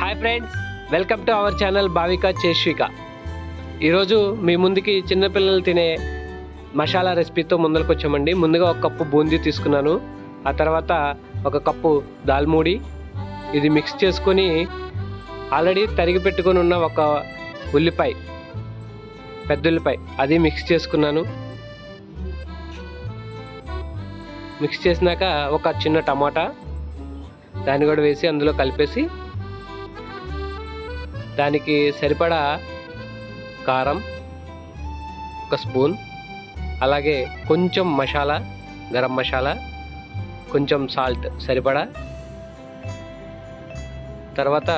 Hi friends welcome to our channel Bhavika Cheshvika ఈరోజు మీ ముందుకి చిన్నపిల్లలు తినే మసాలా రెసిపీతో ముందరకు వచ్చామండి ముందుగా ఒక కప్పు బూందీ తీసుకున్నాను. ఆ తర్వాత ఒక కప్పు దాల్మూడి ఇది మిక్స్ చేసుకొని ఆల్రెడీ తరిగి పెట్టుకొని ఉన్న ఒక ఉల్లిపాయ పెద్ద ఉల్లిపాయ అది మిక్స్ చేసుకున్నాను. మిక్స్ చేసినాక ఒక చిన్న టమాటా దాన్ని కూడా వేసి అందులో కలిపేసి దానికి సరిపడా కారం ఒక స్పూన్ అలాగే కొంచెం మసాలా గరం మసాలా కొంచెం సాల్ట్ సరిపడా. తర్వాత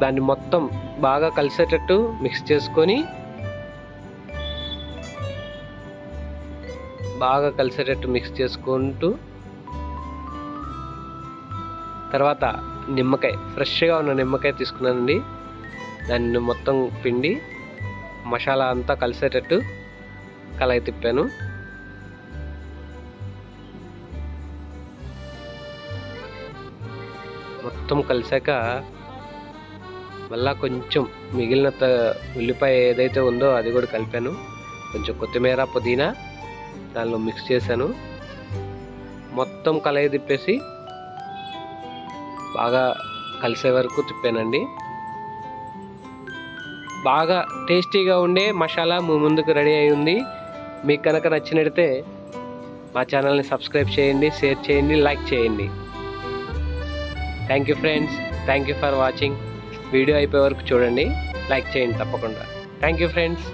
దాన్ని మొత్తం బాగా కలిసేటట్టు మిక్స్ చేసుకొని బాగా కలిసేటట్టు మిక్స్ చేసుకుంటూ తర్వాత నిమ్మకాయ ఫ్రెష్గా ఉన్న నిమ్మకాయ తీసుకున్నానండి. దాన్ని మొత్తం పిండి మసాలా అంతా కలిసేటట్టు కలయి తిప్పాను. మొత్తం కలిసాక మళ్ళా కొంచెం మిగిలిన త- ఉల్లిపాయ ఏదైతే ఉందో అది కూడా కలిపాను. కొంచెం కొత్తిమీర పుదీనా దానిలో మిక్స్ చేశాను. మొత్తం కలయి తిప్పేసి బాగా కలిసే వరకు తిప్పానండి. బాగా టేస్టీగా ఉండే మసాలా మీ ముందుకు రెడీ అయి ఉంది. మీకు కనుక నచ్చినడితే మా ఛానల్ని సబ్స్క్రైబ్ చేయండి షేర్ చేయండి లైక్ చేయండి. Thank you friends thank you for watching video అయిపోయే వరకు చూడండి. లైక్ చేయండి తప్పకుండా. Thank you friends